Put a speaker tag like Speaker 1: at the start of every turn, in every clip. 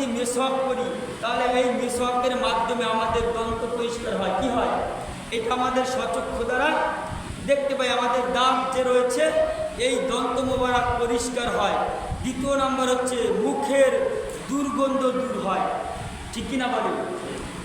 Speaker 1: যদি মেসওয়াক করি, তাহলে এই মেসওয়াকের মাধ্যমে আমাদের দন্ত পরিষ্কার হয়। কি হয়? এটা আমাদের সচক্ষু দ্বারা দেখতে পাই, আমাদের দাম যে রয়েছে, এই দন্ত মোবারক পরিষ্কার হয়। দ্বিতীয় নাম্বার হচ্ছে মুখের দুর্গন্ধ দূর হয়। ঠিক কিনা বলি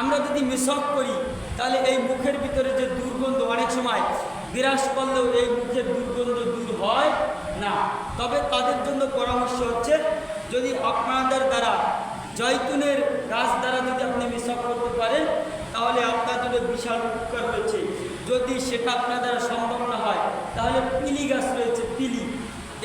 Speaker 1: আমরা যদি মেসক করি, তাহলে এই মুখের ভিতরে যে দুর্গন্ধ অনেক সময় বিরাজ করলেও এই মুখের দুর্গন্ধ দূর হয় না। তবে তাদের জন্য পরামর্শ হচ্ছে, যদি আপনাদের দ্বারা জৈতুনের গাছ দ্বারা যদি আপনি মেসক করতে পারেন তাহলে আপনার জন্য বিশাল উপকার রয়েছে যদি সেটা আপনার দ্বারা সম্ভব না হয় তাহলে পিলি গাছ রয়েছে পিলি।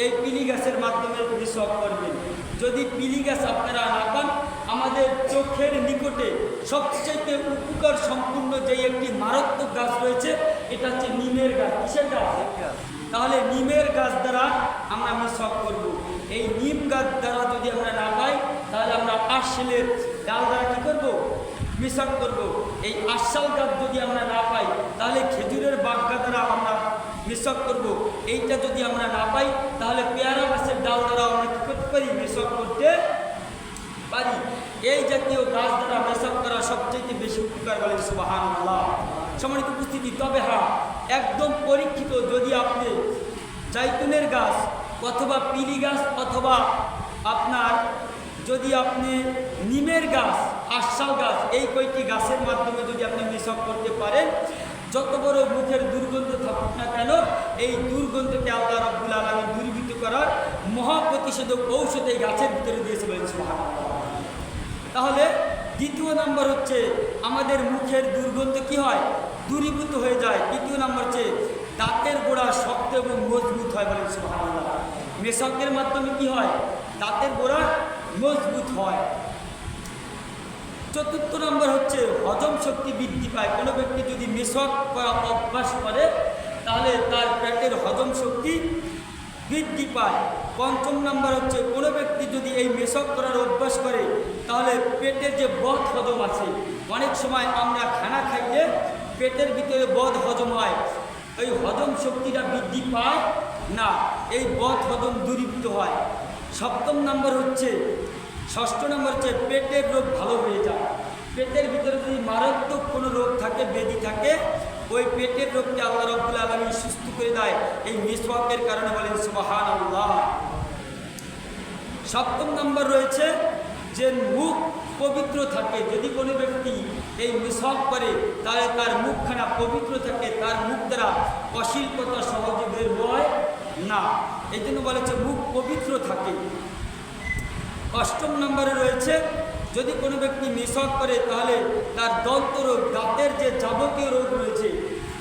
Speaker 1: এই পিলি গাছের মাধ্যমে মেসক করবেন। যদি পিলি গাছ আপনারা না পান আমাদের চোখের নিকটে সবচেয়ে উপকার সম্পূর্ণ যে একটি মারাত্মক গাছ রয়েছে এটা হচ্ছে নিমের গাছ। কিসের গাছ? তাহলে নিমের গাছ দ্বারা আমরা মেসক করব। এই নিম গাছ দ্বারা যদি আমরা না পাই তাহলে আমরা আশলের ডাল দ্বারা কী করব? মিশক করব। এই আশাল গাছ যদি আমরা না পাই, তাহলে খেজুরের বাগ্যা দ্বারা আমরা মিশক করব। এইটা যদি আমরা না পাই, তাহলে পেয়ারা গাছের ডাল দ্বারা আমরা কী করতে পারি? মিশক করতে পারি। এই জাতীয় গাছ দ্বারা মেশক করা সবচেয়ে বেশি উপকার বলেন সুবাহান আল্লাহ সম্মানিত উপস্থিতি, তবে হ্যাঁ একদম পরীক্ষিত যদি আপনি জাইতুনের গাছ অথবা পিলি গাছ অথবা আপনার যদি আপনি নিমের গাছ আশাল গাছ, এই কয়টি গাছের মাধ্যমে যদি আপনি মেশক করতে পারেন, যত বড় মুখের দুর্গন্ধ থাকুক না কেন, এই দুর্গন্ধকে আল্লাহ রব্বুল আলমী দূরীভূত করার মহাপ্রতিষেধক ঔষধ এই গাছের ভিতরে দিয়েছে সুবহানাল্লাহ। তাহলে দ্বিতীয় নাম্বার হচ্ছে, আমাদের মুখের দুর্গন্ধ কি হয়? দূরীভূত হয়ে যায়। তৃতীয় নাম্বার হচ্ছে, দাঁতের গোড়া শক্ত এবং মজবুত হয় বলেন সুবহানাল্লাহ। মেশকের মাধ্যমে কি হয়? দাঁতের গোড়া মজবুত হয়। চতুর্থ নম্বর হচ্ছে হজম শক্তি বৃদ্ধি পায়। কোনো ব্যক্তি যদি মেশক করা অভ্যাস করে, তাহলে তার পেটের হজম শক্তি বৃদ্ধি পায়। পঞ্চম নম্বর হচ্ছে কোনো ব্যক্তি যদি এই মেশক করার অভ্যাস করে, তাহলে পেটের যে বধ হজম আছে, অনেক সময় আমরা খানা খাইলে পেটের ভিতরে বধ হজম হয়। এই হজম শক্তিটা বৃদ্ধি পায় না, এই বধ হজম দূরীভূত হয়। সপ্তম নম্বর হচ্ছে ষষ্ঠ নম্বর হচ্ছে পেটের রোগ ভালো হয়ে যায়। পেটের ভিতরে যদি মারাত্মক কোনো রোগ থাকে বেদি থাকে, ওই পেটের রোগকে আল্লাহ রব্বুল আলমী সুস্থ করে দেয়। এই মিসওয়াকের কারণে বলেন সুবাহান আল্লাহ সপ্তম নম্বর রয়েছে যে মুখ পবিত্র থাকে। যদি কোনো ব্যক্তি এই মিসওয়াক করে, তাহলে তার মুখখানা পবিত্র থাকে। তার মুখ দ্বারা অশিল্পতা সহজে বের হয় না। এই জন্য বলেছে মুখ পবিত্র থাকে। অষ্টম নম্বরে রয়েছে, যদি কোনো ব্যক্তি মিসক করে, তাহলে তার দন্ত রোগ, দাঁতের যে যাবতীয় রোগ রয়েছে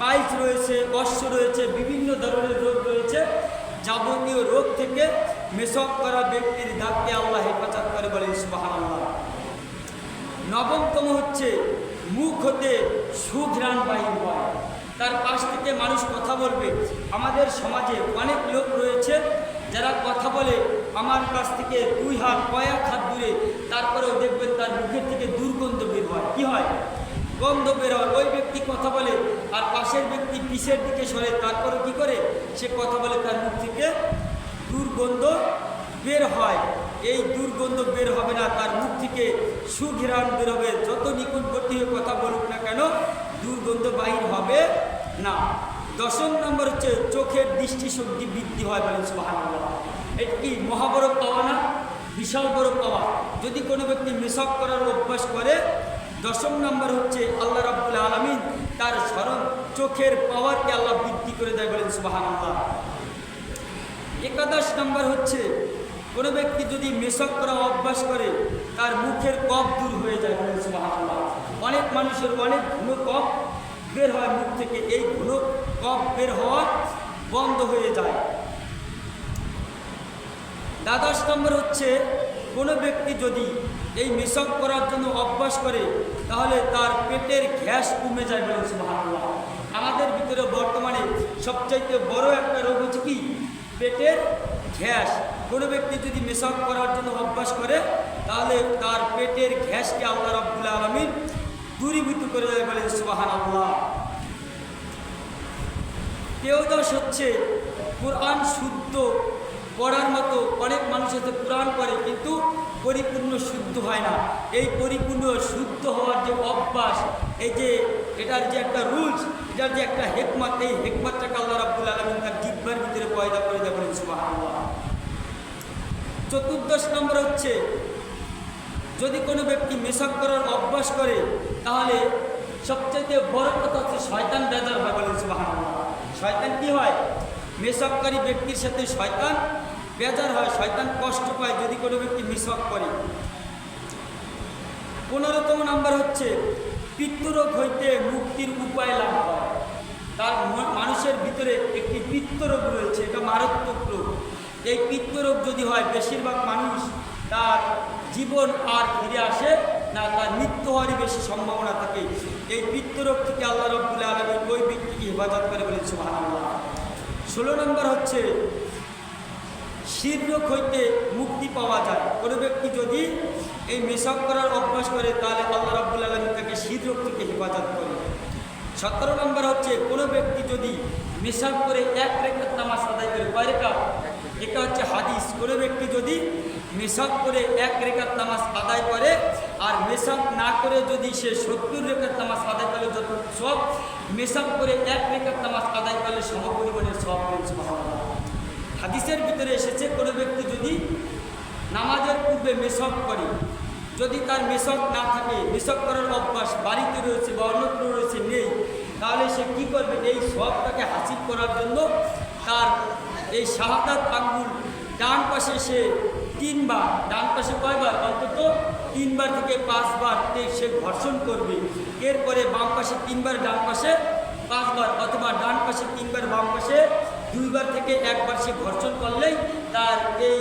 Speaker 1: পাইস রয়েছে অশ্ব রয়েছে, বিভিন্ন ধরনের রোগ রয়েছে, যাবতীয় রোগ থেকে মেসক করা ব্যক্তির দাঁতকে আল্লাহ হেফাজত করে বলে সুবাহান আল্লাহ নবমতম হচ্ছে, মুখ হতে সুঘ্রাণ বাহির হয়। তার পাশ থেকে মানুষ কথা বলবে। আমাদের সমাজে অনেক লোক রয়েছে, যারা কথা বলে আমার কাছ থেকে দুই হাত কয়েক হাত দূরে, তারপরেও দেখবেন তার মুখের থেকে দুর্গন্ধ বের হয়। কি হয়? গন্ধ বের হয়। ওই ব্যক্তি কথা বলে, আর পাশের ব্যক্তি পিছের দিকে সরে তারপরে কি করে? সে কথা বলে, তার মুখ থেকে দুর্গন্ধ বের হয়। এই দুর্গন্ধ বের হবে না। তার মুখ থেকে সুঘেরান বের হবে। যত নিকটবর্তী হয়ে কথা বলুক না কেন, দুর্গন্ধ বাহির হবে না। দশম নম্বর হচ্ছে, চোখের দৃষ্টিশক্তি বৃদ্ধি হয় বলেন, সুবহানাল্লাহ। এটা কি মহাবড় পাওয়া না? বিশাল বড় পাওয়া। যদি কোনো ব্যক্তি মেশক করার অভ্যাস করে, দশম নম্বর হচ্ছে আল্লাহ রাব্বুল আলমিন তার স্মরণ, চোখের পাওয়ারকে আল্লাহ বৃদ্ধি করে দেয় বলেন সুবহানাল্লাহ। একাদশ নম্বর হচ্ছে, কোনো ব্যক্তি যদি মেশক করা অভ্যাস করে, তার মুখের কফ দূর হয়ে যায় বলেন সুবহানাল্লাহ। অনেক মানুষের অনেক ঘন কফ বের হয় মুখ থেকে, এই ঘন কফ বের হওয়া বন্ধ হয়ে যায়। দ্বাদশ নম্বর হচ্ছে, কোনো ব্যক্তি যদি এই মেশক করার জন্য অভ্যাস করে, তাহলে তার পেটের গ্যাস কমে যায় বলেন সুবহানাল্লাহ। আমাদের ভিতরে বর্তমানে সবচাইতে বড় একটা রোগ হচ্ছে কি? পেটের গ্যাস। কোনো ব্যক্তি যদি মেশক করার জন্য অভ্যাস করে, তাহলে তার পেটের গ্যাসকে আল্লাহ রাব্বুল আলমিন দূরীভূত করে দেয় বলেন সুবাহান আল্লাহ কেউ দশ হচ্ছে, কোরআন শুদ্ধ পড়ার মতো অনেক মানুষ হয়তো কোরআন পড়ে, কিন্তু পরিপূর্ণ শুদ্ধ হয় না। এই পরিপূর্ণ শুদ্ধ হওয়ার যে অভ্যাস, এই যে এটার যে একটা রুলস, এটার যে একটা হেকমত, এই হেকমতটাকে আল্লাহ রাব্বুল আলমিন তার জিব্বার ভিতরে পয়দা করে দেবেন বলেন সুবহানাল্লাহ। চতুর্দশ নম্বর হচ্ছে, যদি কোনো ব্যক্তি মেশক করার অভ্যাস করে, তাহলে সবচেয়ে বড় কথা হচ্ছে শয়তান বেজার হয় বলেন, সুবহানাল্লাহ। শয়তান কি হয়? মেশককারী ব্যক্তির সাথে শয়তান বেজার হয়, শয়তান কষ্ট পায় যদি কোনো ব্যক্তি মেশক করে। পনেরোতম নাম্বার হচ্ছে, পিত্তরোগ হইতে মুক্তির উপায় লাভ হয় তার মানুষের ভিতরে একটি পিত্তরোগ রয়েছে, এটা মারাত্মক রোগ। এই পিত্তরোগ যদি হয়, বেশিরভাগ মানুষ তার জীবন আর ফিরে আসে না, তার মৃত্যু হওয়ারই বেশি সম্ভাবনা থাকে। এই পিত্তরোগ থেকে আল্লাহ রব্বুল আলমী ওই ব্যক্তিকে হেফাজত করে বলেছে সুবহানাল্লাহ। ষোলো নম্বর হচ্ছে শীঘ্রক হইতে মুক্তি পাওয়া যায়। কোনো ব্যক্তি যদি এই মেশক করার অভ্যাস করে, তাহলে আল্লাহ রাব্বুল আলমী তাকে শীঘ্রক থেকে হেফাজত করে সতেরো নম্বর হচ্ছে, কোনো ব্যক্তি যদি মেশাক করে এক রেখার নামাজ আদায় করে, কয় রেখা? এটা হচ্ছে হাদিস। কোনো ব্যক্তি যদি মেশাক করে এক রেখার নামাজ আদায় করে আর মেশাক না করে যদি সে সত্তর রেখার নামাজ আদায় করে যত সব, মেশাক করে এক রেখার নামাজ আদায় করলে সমপরিমাণের সব রয়েছে হাদিসের ভিতরে এসেছে, কোনো ব্যক্তি যদি নামাজের পূর্বে মেশক করে, যদি তার মেশক না থাকে, মেশক করার অভ্যাস বাড়িতে রয়েছে বা অন্যত্র রয়েছে, নেই, তাহলে সে কি করবে? এই সবটাকে হাসিল করার জন্য তার এই শাহাদাত আঙ্গুল ডান পাশে সে তিনবার, ডান পাশে কয়বার? অন্তত তিনবার থেকে পাঁচবার সে ঘর্ষণ করবে। এরপরে বাম পাশে তিনবার, ডান পাশে পাঁচবার, অথবা ডান পাশে তিনবার, বাম পাশে দুইবার থেকে একবার সে ঘর্ষণ করলেই তার এই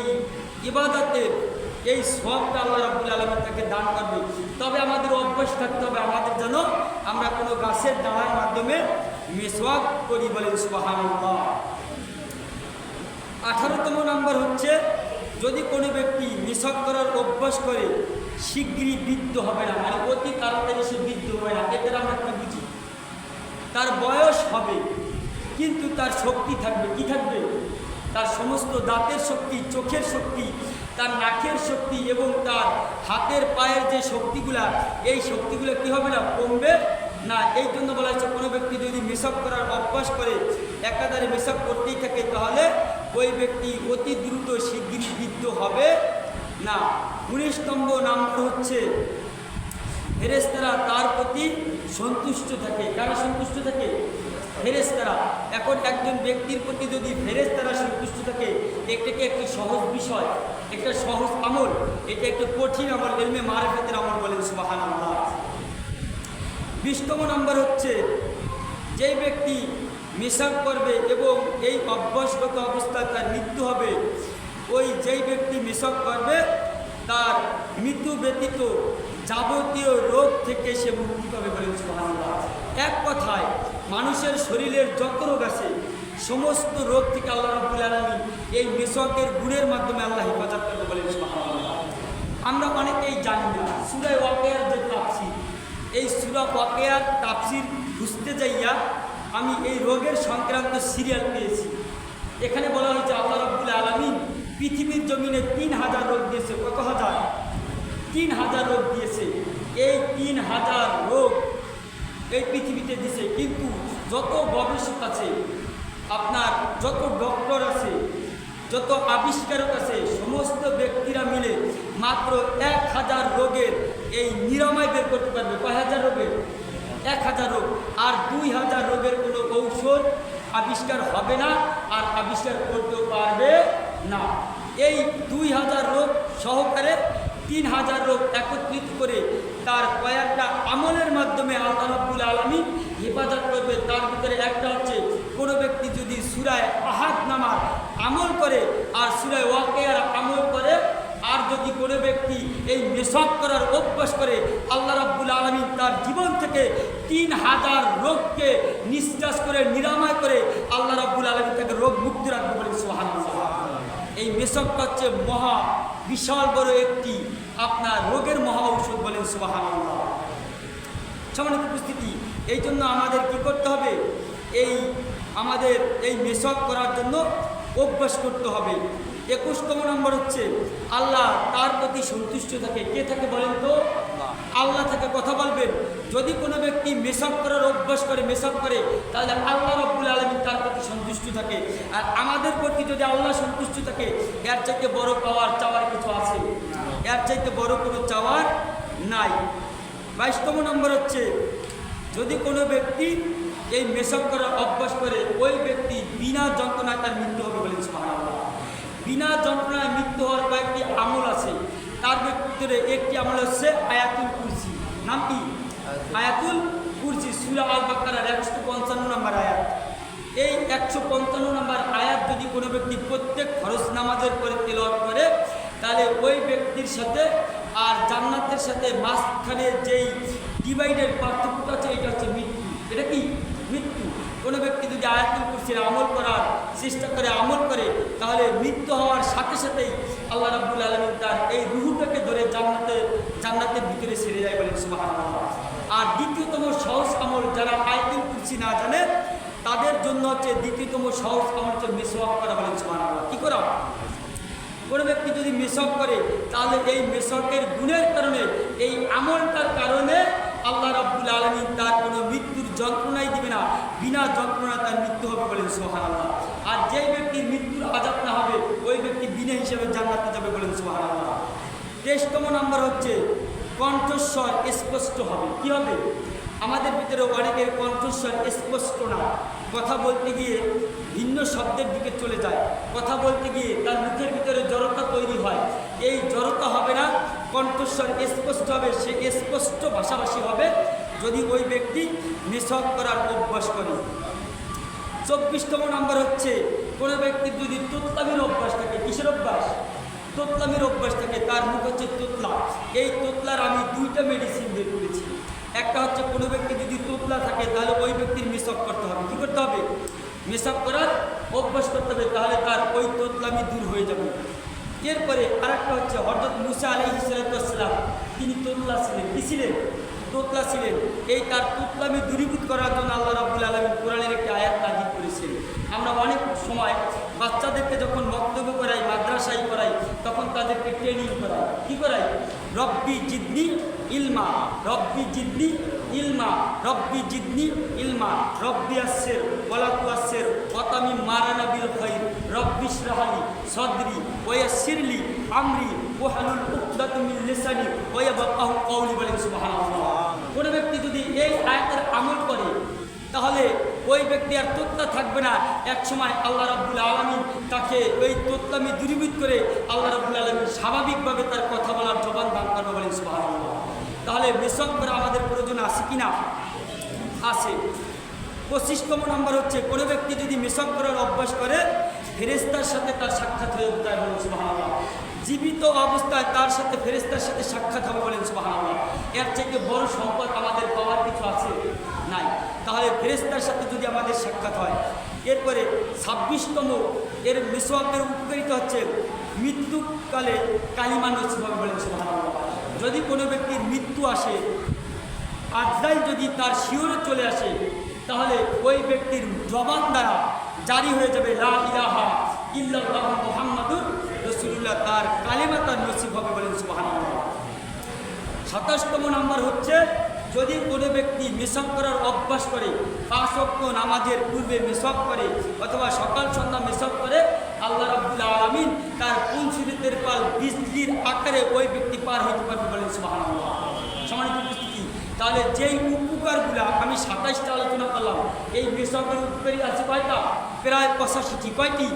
Speaker 1: ইবাদতের এই সবটা আল্লাহ রাবুল আলমী তাকে দান করবে। তবে আমাদের অভ্যাস থাকতে হবে, আমাদের যেন আমরা কোনো গাছের ডালার মাধ্যমে মেসওয়াক করি বলেন সুবহানাল্লাহ। আঠারোতম নম্বর হচ্ছে যদি কোনো ব্যক্তি মেশক করার অভ্যাস করে শীঘ্রই বৃদ্ধ হবে না। মানে অতি তাড়াতাড়ি সে বৃদ্ধ হবে না, এটার আমরা কি বুঝি? তার বয়স হবে, কিন্তু তার শক্তি থাকবে। কি থাকবে? তার সমস্ত দাঁতের শক্তি, চোখের শক্তি, তার নাকের শক্তি এবং তার হাতের পায়ের যে শক্তিগুলা, এই শক্তিগুলো কি হবে না, কমবে? না, এই জন্য বলা হচ্ছে কোনো ব্যক্তি যদি মেশাপ করার অভ্যাস করে, একাধারে মেশাপ করতেই থাকে, তাহলে ওই ব্যক্তি অতি দ্রুত শিগগিরই বৃদ্ধ হবে। না, উনিশ নম্বর নাম্বার হচ্ছে ফেরেস্তারা তার প্রতি সন্তুষ্ট থাকে। কারা সন্তুষ্ট থাকে? ফেরেস্তারা এখন একজন ব্যক্তির প্রতি যদি ফেরেস্তারা সন্তুষ্ট থাকে এটাকে একটি সহজ বিষয়? একটা সহজ আমল? এটা একটু কঠিন আমল, এলমে মারেফতের আমল বলেন সুবাহান বিশতম নম্বর হচ্ছে, যেই ব্যক্তি মেশাক করবে এবং এই অভ্যাসগত অবস্থায় তার মৃত্যু হবে। ওই যেই ব্যক্তি মেশাক করবে, তার মৃত্যু ব্যতীত যাবতীয় রোগ থেকে সে মুক্তি পাবে বলেন এক কথায়, মানুষের শরীরের যত রোগ আছে, সমস্ত রোগ থেকে আল্লাহ রাব্বুল আলামিন এই মেশকের গুণের মাধ্যমে আল্লাহ হেফাজত করবে বলেন আমরা অনেকেই জানি না সুরায় ওয়াকেয়ার যে তাফসির, এই সুরা ওয়াকেয়ার তাফসির খুঁজতে যাইয়া আমি এই রোগের সংক্রান্ত সিরিয়াল পেয়েছি এখানে বলা হয়েছে, আল্লাহ রাব্বুল আলামিন পৃথিবীর জমিনে তিন হাজার রোগ দিয়েছে। কত হাজার? তিন হাজার রোগ দিয়েছে। এই তিন হাজার রোগ এই পৃথিবীতে দিছে। কিন্তু যত গবেষক আছে, আপনার যত ডক্টর আছে, যত আবিষ্কারক আছে, সমস্ত ব্যক্তিরা মিলে মাত্র এক হাজার রোগের এই নিরাময় বের করতে পারবে। কয় হাজার রোগের? এক হাজার রোগ। আর দুই হাজার রোগের কোনো ঔষধ আবিষ্কার হবে না, আর আবিষ্কার করতেও পারবে না। এই দুই হাজার রোগ সহকারে তিন হাজার রোগ একত্রিত করে তার কয়েকটা আমলের মাধ্যমে আল্লাহ রব্বুল আলমী হেফাজত করবে। তার ভিতরে একটা হচ্ছে, কোনো ব্যক্তি যদি সুরায় আহাত নামার আমল করে, আর সুরায় ওয়াকেয়ার যদি কোনো ব্যক্তি এই মেশক করার অভ্যাস করে আল্লাহ রাব্বুল আলমী তার জীবন থেকে তিন হাজার রোগকে নিঃশ্বাস করে, নিরাময় করে আল্লাহ রাব্বুল আলমী তাকে রোগ মুক্তি রাখবে বলে সোহান এই মেশকটা হচ্ছে মহা বিশাল বড় একটি আপনার রোগের মহা ঔষধ বলেন সম্মানিত উপস্থিতি এই জন্য আমাদের কি করতে হবে? এই আমাদের এই মেশক করার জন্য অভ্যাস করতে হবে। একুশতম নম্বর হচ্ছে আল্লাহ তার প্রতি সন্তুষ্ট থাকে। কে থাকে বলেন তো? আল্লাহ। থেকে কথা বলবেন। যদি কোনো ব্যক্তি মেসব করার অভ্যাস করে মেসব করে তাহলে আল্লাহ রব্বুল আলমী তার প্রতি সন্তুষ্ট থাকে। আর আমাদের প্রতি যদি আল্লাহ সন্তুষ্ট থাকে এর চাইতে বড় পাওয়ার চাওয়ার কিছু আছে? এর চাইতে বড় কোনো চাওয়ার নাই। বাইশতম নম্বর হচ্ছে যদি কোনো ব্যক্তি এই মেসব করার অভ্যাস করে ওই ব্যক্তি বিনা যন্ত্রণায় তার মৃত্যু হবে বলেন সুবহানাল্লাহ। বিনা যন্ত্রণায় মৃত্যু হওয়ার কয়েকটি আমল আছে। তার ভিতরে একটি আমল হচ্ছে আয়াতুল কুরসি। নাম কি? আয়াতুল কুরসি, সুরা আল বাকারার একশো পঞ্চান্ন নম্বর আয়াত। এই একশো পঞ্চান্ন নম্বর আয়াত যদি কোনো ব্যক্তি প্রত্যেক খরচ নামাজের পরে তেলাওয়াত করে, তাহলে ওই ব্যক্তির সাথে আর জান্নাতের সাথে মাঝখানে যেই ডিভাইডের পার্থক্য আছে, এটা হচ্ছে মৃত্যু। এটা কি? মৃত্যু। কোনো ব্যক্তি যদি আয়াতুল কুরসির আমল করার চেষ্টা করে, আমল করে, তাহলে মৃত্যু হওয়ার সাথে সাথেই আল্লাহ রাব্বুল আলমিন তার এই রুহুটাকে ধরে জান্নাতে, জান্নাতের ভিতরে সেরে যায় বলেন সুবহানাল্লাহ। আর দ্বিতীয়তম সহজ আমল যারা আয়াতুল কুরসি না জানে, তাদের জন্য হচ্ছে দ্বিতীয়তম সহজ আমল হচ্ছে মেসওয়াক করা বলেন সুবহানাল্লাহ। কি করা? কোনো ব্যক্তি যদি মেসক করে, তাহলে এই মেসকের গুণের কারণে, এই আমলটার কারণে আল্লাহ রাব্বুল আলমী তার কোনো মৃত্যুর যন্ত্রণাই দিবে না। বিনা যন্ত্রণা তার মৃত্যু হবে বলেন সোহান আল্লাহ আর যেই ব্যক্তির মৃত্যুর আজাব না হবে, ওই ব্যক্তি বিনা হিসেবে জান্নাতে যাবে বলেন সোহান আল্লাহ তেইশতম নম্বর হচ্ছে, কণ্ঠস্বর স্পষ্ট হবে। কি হবে? আমাদের ভিতরে অনেকের কণ্ঠস্বর স্পষ্ট না। কথা বলতে গিয়ে ভিন্ন শব্দের দিকে চলে যায়। কথা বলতে গিয়ে তার মুখের ভিতরে জড়তা তৈরি হয়। এই জড়তা হবে না কণ্ঠস্বর স্পষ্ট হবে, সে স্পষ্ট ভাষাভাষী হবে যদি ওই ব্যক্তি মেসক করার অভ্যাস করে। চব্বিশতম নম্বর হচ্ছে, কোনো ব্যক্তির যদি তোতলামির অভ্যাস থাকে, কিসের অভ্যাস? তোতলামির অভ্যাস থাকে, তার মুখ হচ্ছে তোতলা। এই তোতলার আমি দুইটা মেডিসিন বের করেছি। একটা হচ্ছে কোনো ব্যক্তি যদি তোতলা থাকে, তাহলে ওই ব্যক্তির মিশক করতে হবে। কী করতে হবে? মেসঅপ করার অভ্যাস করতে হবে, তাহলে তার ওই তোতলামি দূর হয়ে যাবে। এরপরে আরেকটা হচ্ছে হরদত মুসা আলী হিসালাম তিনি তোতলা ছিলেন, কী ছিলেন? তোতলা ছিলেন। এই তার তোতলামি দূরীভূত করার জন্য আল্লাহ রাবুল আলমিন কোরআনের একটি আয়াত নাজির করেছেন। আমরা অনেক সময় বাচ্চাদেরকে যখন বক্তব্য করাই, মাদ্রাসায় করাই, তখন তাদেরকে ট্রেনিং করাই। কী করাই? রব্বি জিদ্নি ইলমা, রব্বি জিদ্নি ইলমা, রব্বি জিদ্নি ইলমা, রব্বি আসের আসের সদরি ওয়া সিরলি আমরি ওহালুল উকদাতু মিন লিসানি ওয়া বাকাহু কওলি বলেন সুবহানাল্লাহ কোন ব্যক্তি যদি এই আয়াতের আমল করে, তাহলে ওই ব্যক্তি আর তোত্তা থাকবে না। এক সময় আল্লাহ রাব্বুল আলমিন তাকে ওই তোত্তামি দূরীভূত করে আল্লাহ রাব্বুল আলমিন স্বাভাবিকভাবে তার কথা বলার জবান দান করবে বলেন সুবহানাল্লাহ। তাহলে মেসক করা আমাদের প্রয়োজন আছে কি না? আছে। পঁচিশতম নম্বর হচ্ছে, কোনো ব্যক্তি যদি মেসক করার অভ্যাস করে ফেরেস্তার সাথে তার সাক্ষাৎ হয়ে যায় বলেন, সুবহানাল্লাহ। জীবিত অবস্থায় তার সাথে ফেরেস্তার সাথে সাক্ষাৎ হবে বলেন, সুবহানাল্লাহ। এর থেকে বড় সম্পদ আমাদের পাওয়ার কিছু আছে? নাই। তাহলে ফেরেস্তার সাথে যদি আমাদের সাক্ষাৎ হয়, এরপরে ছাব্বিশতম এর মেসোয়াকের উপকারিতা হচ্ছে মৃত্যুকালে কালিমা নসিব হবে বলেন, সুবহানাল্লাহ। যদি কোনো ব্যক্তির মৃত্যু আসে আজরাইল যদি তার শিওরে চলে আসে, তাহলে ওই ব্যক্তির জবান দ্বারা জারি হয়ে যাবে তার কালেমা তার নসিব হবে বলেন সুবহানাল্লাহ। সাতাশতম নম্বর হচ্ছে, যদি কোনো ব্যক্তি মেসক করার অভ্যাস করে, পাঁচ অক্ট নামাজের পূর্বে মেসক করে অথবা সকাল সন্ধ্যা মেসক করে, আল্লাহ রাবুল আলমিন তার কোন সুরিতের পাল বিজলির আকারে ওই ব্যক্তি পার হতে পারবে বলেন সুবহানাল্লাহ। সমানিত উপস্থিতি, তাহলে যেই উপকারগুলা আমি সাতাশটা আলোচনা করলাম, এই মেসকের উপকারী আছে কয়টা? প্রায় পঁচাশিটি, কয়টি?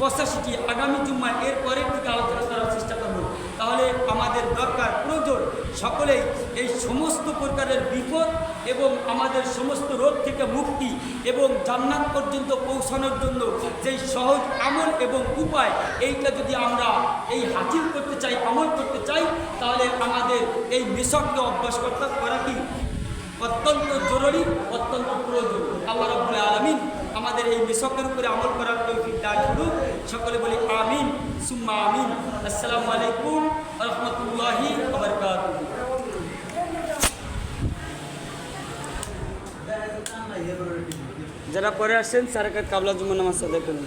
Speaker 1: পঁচাশিটি। আগামী জুম্মায় এর পরের দিকে আলোচনা করার চেষ্টা করব। তাহলে আমাদের দরকার প্রয়োজন সকলেই এই সমস্ত প্রকারের বিপদ এবং আমাদের সমস্ত রোগ থেকে মুক্তি এবং জান্নাত পর্যন্ত পৌঁছানোর জন্য যেই সহজ আমল এবং উপায়, এইটা যদি আমরা এই হাজির করতে চাই, আমল করতে চাই, তাহলে আমাদের এই মিশককে অভ্যাস করতে করা কি? অত্যন্ত জরুরি, অত্যন্ত প্রয়োজন। রাব্বুল আলামিন আমাদের এই মিশকের উপরে আমল করার তৌফিক দান করুন সকলে বলি আমিন, সুম্মা আমিন। আসসালামু আলাইকুম রহমতুল্লাহি যারা পরে আসছেন, সারাকাত কাবলা জুম্মা নামাজ আদায় করুন।